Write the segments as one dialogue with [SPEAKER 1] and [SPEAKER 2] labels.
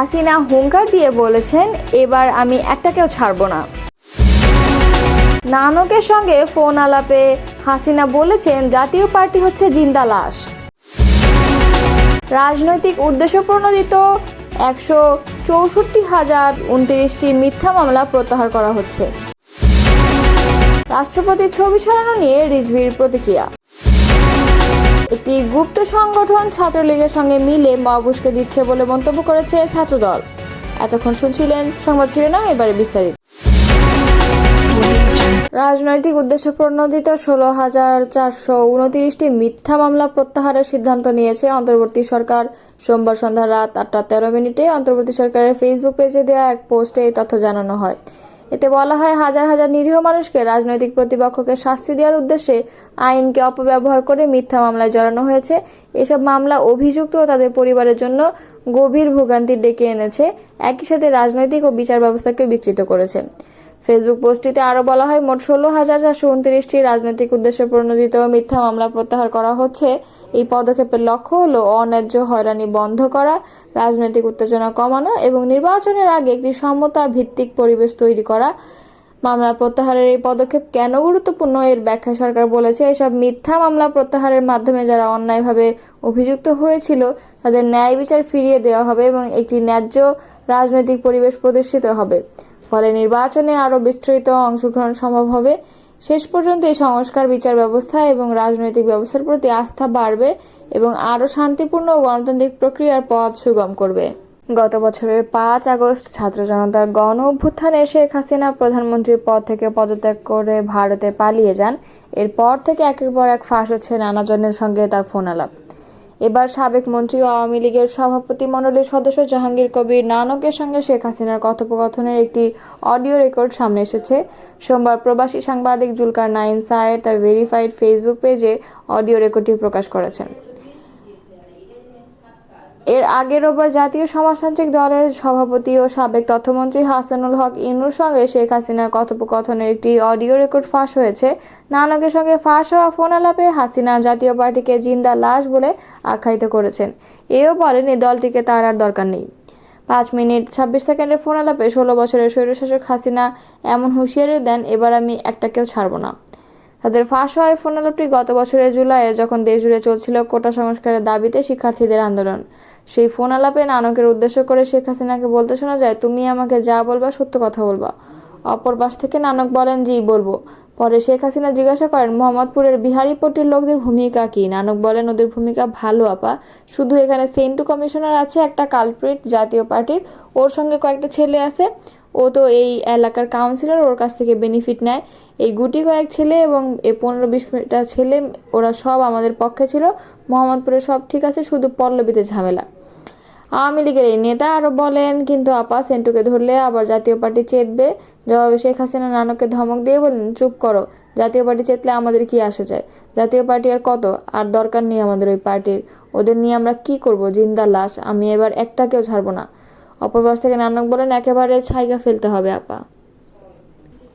[SPEAKER 1] হাসিনা হুঙ্কার দিয়ে বলেছেন, এবার আমি একটাকেও ছাড়বো না। নানকের সঙ্গে ফোন আলাপে হাসিনা বলেছেন, জাতীয় পার্টি হচ্ছে জিন্দা লাশ। রাজনৈতিক উদ্দেশ্য প্রণোদিত একশো চৌষট্টি হাজার উনত্রিশটি মিথ্যা মামলা প্রত্যাহার করা হচ্ছে। রাষ্ট্রপতির ছবি সরানো নিয়ে রিজভির প্রতিক্রিয়া। একটি গুপ্ত সংগঠন ছাত্রলীগের সঙ্গে মিলে মহাবুশকে দিচ্ছে বলে মন্তব্য করেছে ছাত্রদল। এতক্ষণ শুনছিলেন সংবাদ শিরোনাম, এবারে বিস্তারিত। রাজনৈতিক উদ্দেশ্য প্রণোদিত ষোলো হাজার চারশো উনত্রিশটি মিথ্যা মামলা প্রত্যাহারের সিদ্ধান্ত নিয়েছে অন্তর্বর্তী সরকার। সোমবার সন্ধ্যা রাত আটটা তেরো মিনিটে অন্তর্বর্তী সরকারের ফেসবুক পেজে দেওয়া এক পোস্টে এই তথ্য জানানো হয়। এতে বলা হয়, হাজার হাজার নিরীহ মানুষকে রাজনৈতিক প্রতিপক্ষকে শাস্তি দেওয়ার উদ্দেশ্যে আইনকে অপব্যবহার করে মিথ্যা মামলায় জড়ানো হয়েছে। এসব মামলা অভিযুক্ত ও তাদের পরিবারের জন্য গভীর ভোগান্তি ডেকে এনেছে। একই সাথে রাজনৈতিক ও বিচার ব্যবস্থাকে বিকৃত করেছে। ফেসবুক পোস্টটিতে আরও বলা হয়, মোট ষোলো হাজার চারশো উনত্রিশটি রাজনৈতিক উদ্দেশ্যে প্রণোদিত মিথ্যা মামলা প্রত্যাহার করা হচ্ছে। এই পদক্ষেপের লক্ষ্য হল অন্যায্য হয়রানি বন্ধ করা, রাজনৈতিক উত্তেজনা কমানো এবং নির্বাচনের আগে একটি সমতা ভিত্তিক পরিবেশ তৈরি করা। মামলা প্রত্যাহারের এই পদক্ষেপ কেন গুরুত্বপূর্ণ এর ব্যাখ্যা সরকার বলেছে, এসব মিথ্যা মামলা প্রত্যাহারের মাধ্যমে যারা অন্যায়ভাবে অভিযুক্ত হয়েছিল তাদের ন্যায় বিচার ফিরিয়ে দেওয়া হবে এবং একটি ন্যায্য রাজনৈতিক পরিবেশ প্রতিষ্ঠিত হবে। ফলে নির্বাচনে আরও বিস্তৃত অংশগ্রহণ সম্ভব হবে। শেষ পর্যন্ত এই সংস্কার, বিচার ব্যবস্থা এবং রাজনৈতিক ব্যবস্থার প্রতি আস্থা বাড়বে এবং আরও শান্তিপূর্ণ ও গণতান্ত্রিক প্রক্রিয়ার পথ সুগম করবে। গত বছরের পাঁচ আগস্ট ছাত্র জনতার গণ অভ্যুত্থানে শেখ হাসিনা প্রধানমন্ত্রীর পদ থেকে পদত্যাগ করে ভারতে পালিয়ে যান। এরপর থেকে একের পর এক ফাঁস হচ্ছে নানাজনের সঙ্গে তার ফোন আলাপ। এবার সাবেক মন্ত্রী ও আওয়ামী লীগের সভাপতি মণ্ডলীর সদস্য জাহাঙ্গীর কবির নানকের সঙ্গে শেখ হাসিনার কথোপকথনের একটি অডিও রেকর্ড সামনে এসেছে। সোমবার প্রবাসী সাংবাদিক জুলকার নাইন সায়ের তার ভেরিফাইড ফেসবুক পেজে অডিও রেকর্ডটি প্রকাশ করেছেন। এর আগে রোববার জাতীয় সমাজতান্ত্রিক দলের সভাপতি ও সাবেক তথ্যমন্ত্রী হাসানুল হক ইনুর সঙ্গে শেখ হাসিনার কথোপকথনের একটি অডিও রেকর্ড ফাঁস হয়েছে। নানকের সঙ্গে ফাঁস হওয়া ফোন আলাপে হাসিনা জাতীয় পার্টিকে জিন্দা লাশ বলে আখ্যায়িত করেছেন। এও বলেন এই দলটিকে তার আর দরকার নেই। পাঁচ মিনিট ছাব্বিশ সেকেন্ডের ফোন আলাপে ষোলো বছরের স্বৈরশাসক হাসিনা এমন হুঁশিয়ারি দেন, এবার আমি একটাকেও ছাড়ব না। তাদের ফাঁস হওয়ায় ফোন আলাপটি গত বছরের জুলাইয়ে যখন দেশজুড়ে চলছিল কোটা সংস্কারের দাবিতে শিক্ষার্থীদের আন্দোলন। সেই ফোন আলাপে নানকের উদ্দেশ্য করে শেখ হাসিনাকে বলতে শোনা যায়, তুমি আমাকে যা বলবা সত্য কথা বলবা। অপর বাস থেকে নানক বলেন, জি, বলব। পরে শেখ হাসিনা জিজ্ঞাসা করেন, মোহাম্মদপুরের বিহারীপট্টির লোকদের ভূমিকা কি? নানক বলেন, ওদের ভূমিকা ভালো, আপা। শুধু এখানে সেন্টু কমিশনার আছে, একটা কালপ্রিট জাতীয় পার্টির। ওর সঙ্গে কয়েকটা ছেলে আছে। ও তো এই এলাকার কাউন্সিলর ওর কাছ থেকে বেনিফিট নেয়। এই গুটি কয়েক ছেলে এবং এই পনেরো বিশটা ছেলে, ওরা সব আমাদের পক্ষে ছিল। মোহাম্মদপুরে সব ঠিক আছে, শুধু পল্লবীতে ঝামেলা। আওয়ামী লীগের এই নেতা আরও বলেন, কিন্তু আপা, সেন্টুকে ধরলে আবার জাতীয় পার্টি চেতবে। জবাবে শেখ হাসিনা নানককে ধমক দিয়ে বলেন, চুপ করো, জাতীয় পার্টি চেতলে আমাদের কি আসে যায়? জাতীয় পার্টি আর কত? আর দরকার নেই আমাদের ওই পার্টির। ওদের নিয়ে আমরা কি করব? জিন্দা লাশ, আমি এবার একটাকেও ছাড়বো না। অপর পাশ থেকে নানক বলেন, একেবারে ছাইগা ফেলতে হবে, আপা।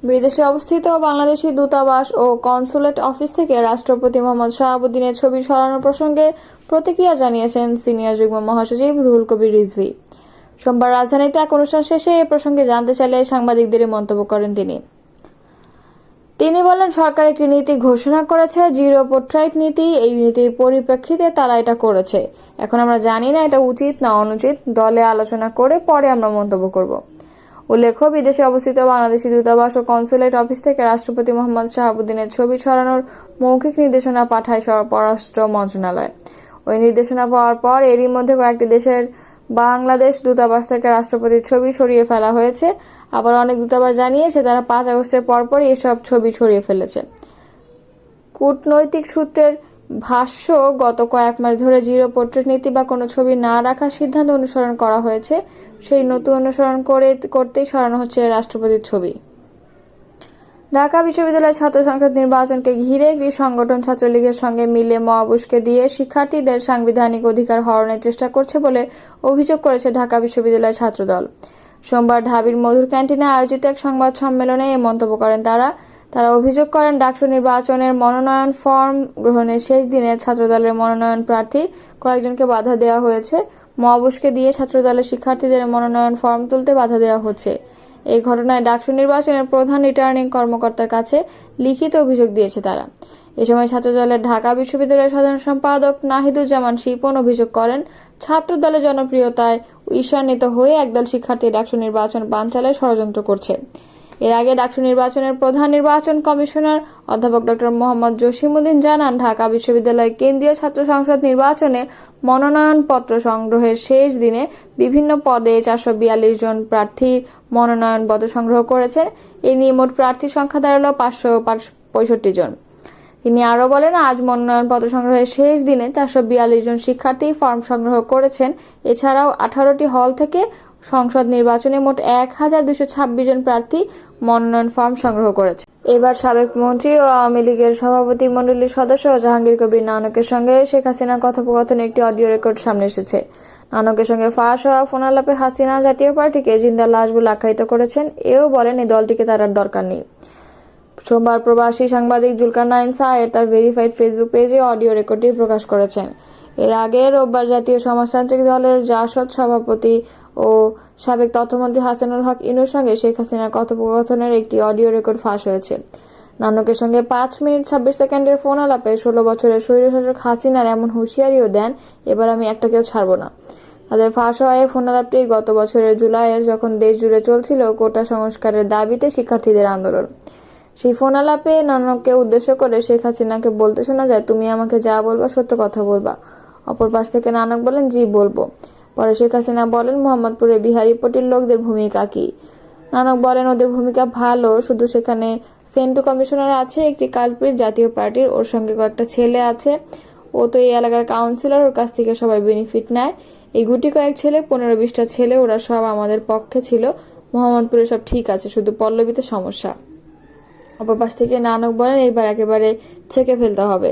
[SPEAKER 1] বিদেশে অবস্থিত বাংলাদেশি দূতাবাস ও কনসুলেট অফিস থেকে রাষ্ট্রপতি মোহাম্মদ শাহাবুদ্দিনের ছবি সরানোর প্রসঙ্গে প্রতিক্রিয়া জানিয়েছেন সিনিয়র যুগ্ম মহাসচিব রুহুল কবির রিজভি। সোমবার রাজধানীতে এক অনুষ্ঠান শেষে এ প্রসঙ্গে জানতে চাইলে সাংবাদিকদের মন্তব্য করেন তিনি। তিনি বলেন, সরকার একটি নীতি ঘোষণা করেছে, জিরো পোর্ট্রাইট নীতি। এই নীতির পরিপ্রেক্ষিতে তারা এটা করেছে। এখন আমরা জানি না এটা উচিত না অনুচিত। দলে আলোচনা করে পরে আমরা মন্তব্য করব। উল্লেখ্য, বিদেশে অবস্থিত বাংলাদেশি দূতাবাস ও কনসুলেট অফিস থেকে রাষ্ট্রপতি মোহাম্মদ শাহাবুদ্দিনের ছবি ছড়ানোর মৌখিক নির্দেশনা পাঠায় পররাষ্ট্র মন্ত্রণালয়। ওই নির্দেশনা পাওয়ার পর এরই মধ্যে কয়েকটি দেশের বাংলাদেশ দূতাবাস থেকে রাষ্ট্রপতির ছবি সরিয়ে ফেলা হয়েছে। আবার অনেক দূতাবাস জানিয়েছে, তারা পাঁচ আগস্টের পরপরই এসব ছবি সরিয়ে ফেলেছে। কূটনৈতিক সূত্রের ভাষ্য, গত কয়েক মাস ধরে জিরো পোর্ট্রেট নীতি বা কোনো ছবি না রাখার সিদ্ধান্ত অনুসরণ করা হয়েছে। সেই নতুন অনুসরণ করে, করতেই সরানো হচ্ছে রাষ্ট্রপতির ছবি। ঢাকা বিশ্ববিদ্যালয় ছাত্র সংসদ নির্বাচনকে ঘিরে একটি সংগঠন ছাত্রলীগের সঙ্গে মিলে মহাবুশকে দিয়ে শিক্ষার্থীদের সাংবিধানিক অধিকার হরণের চেষ্টা করছে বলে অভিযোগ করেছে ঢাকা বিশ্ববিদ্যালয় ছাত্রদল। সোমবার ঢাবির মধুর ক্যান্টিনে আয়োজিত এক সংবাদ সম্মেলনে এ মন্তব্য করেন তারা। তারা অভিযোগ করেন, ডাকসু নির্বাচনের মনোনয়ন ফর্ম গ্রহণের শেষ দিনে ছাত্রদলের মনোনয়ন প্রার্থী কয়েকজনকে বাধা দেওয়া হয়েছে। মহাবুশকে দিয়ে ছাত্রদলের শিক্ষার্থীদের মনোনয়ন ফর্ম তুলতে বাধা দেওয়া হচ্ছে। এই ঘটনায় ডাকসু নির্বাচনের প্রধান রিটার্নিং কর্মকর্তার কাছে লিখিত অভিযোগ দিয়েছে তারা। এ সময় ছাত্রদলের ঢাকা বিশ্ববিদ্যালয়ের সাধারণ সম্পাদক নাহিদুজ্জামান শিপন অভিযোগ করেন, ছাত্রদলের জনপ্রিয়তায় ঈর্ষান্বিত হয়ে একদল শিক্ষার্থী ডাকসু নির্বাচন বানচালে ষড়যন্ত্র করছে। এর আগে ডাকসু নির্বাচনের প্রধান নির্বাচন কমিশনার অধ্যাপক ডক্টর মোহাম্মদ জসিমউদ্দিন জানান, ঢাকা বিশ্ববিদ্যালয় কেন্দ্রীয় ছাত্র সংসদ নির্বাচনে মনোনয়নপত্র সংগ্রহের শেষ দিনে বিভিন্ন পদে চারশো বিয়াল্লিশ জন প্রার্থী মনোনয়নপত্র সংগ্রহ করেছেন। এ নিয়ে মোট প্রার্থী সংখ্যা দাঁড়াল পাঁচশো পঁয়ষট্টি জন। তিনি আরও বলেন, আজ মনোনয়নপত্র সংগ্রহের শেষ দিনে চারশো বিয়াল্লিশ জন শিক্ষার্থী ফর্ম সংগ্রহ করেছেন। এছাড়াও আঠারোটি হল থেকে সংসদ নির্বাচনে মোট এক হাজার দুশো ছাব্বিশ জন প্রার্থী মনোনয়ন ফর্ম সংগ্রহ করেছে। এবার সাবেক মন্ত্রী ও আওয়ামী লীগের সভাপতি মণ্ডলীর সদস্য জাহাঙ্গীর কবির নানকের সঙ্গে শেখ হাসিনার কথোপকথনে একটি অডিও রেকর্ড সামনে এসেছে। নানকের সঙ্গে ফাঁস হওয়া ফোনালাপে হাসিনা জাতীয় পার্টিকে জিন্দা লাশ বলে আখ্যায়িত করেছেন। এও বলেন, এই দলটিকে তার আর দরকার নেই। সোমবার প্রবাসী সাংবাদিক জুলকার নাইন সায়ের তার ভেরিফাইড ফেসবুক পেজে অডিও রেকর্ডটি প্রকাশ করেছেন। এর আগে রোববার জাতীয় সমাজতান্ত্রিক দলের জাসদ সভাপতি ও সাবেক তথ্যমন্ত্রী হাসানুল হক ইনুর সঙ্গে শেখ হাসিনার কথোপকথনের একটি অডিও রেকর্ড ফাঁস হয়েছে। নানকের সঙ্গে পাঁচ মিনিট ছাব্বিশ সেকেন্ডের ফোন আলাপে ষোলো বছরের স্বৈরশাসক হাসিনার এমন হুঁশিয়ারিও দেন, এবার আমি একটাকেও ছাড়ব না। তাদের ফাঁস হওয়া এই ফোন আলাপটি গত বছরের জুলাইয়ের যখন দেশ জুড়ে চলছিল কোটা সংস্কারের দাবিতে শিক্ষার্থীদের আন্দোলন। সেই ফোন আলাপে নানককে উদ্দেশ্য করে শেখ হাসিনাকে বলতে শোনা যায়, তুমি আমাকে যা বলবা সত্য কথা বলবা। অপর পাশ থেকে নানক বলেন, জি, বলব। পরে শেখ হাসিনা বলেন মোহাম্মদপুরে বিহারি পটির লোকদের ভূমিকা কি? নানক বলেন, ওদের ভূমিকা ভালো, শুধু সেখানে সেন্টু কমিশনার আছে, একটি কালপির জাতীয় পার্টির, ওর সঙ্গে কয়েকটা ছেলে আছে। ও তো এই এলাকার কাউন্সিলর ওর কাছ থেকে সবাই বেনিফিট নেয়। এই গুটি কয়েক ছেলে, পনেরো বিশটা ছেলে, ওরা সব আমাদের পক্ষে ছিল। মোহাম্মদপুরে সব ঠিক আছে, শুধু পল্লবীতে সমস্যা। অপর পাশ থেকে নানক বলেন, এইবার একেবারে ছেঁকে ফেলতে হবে।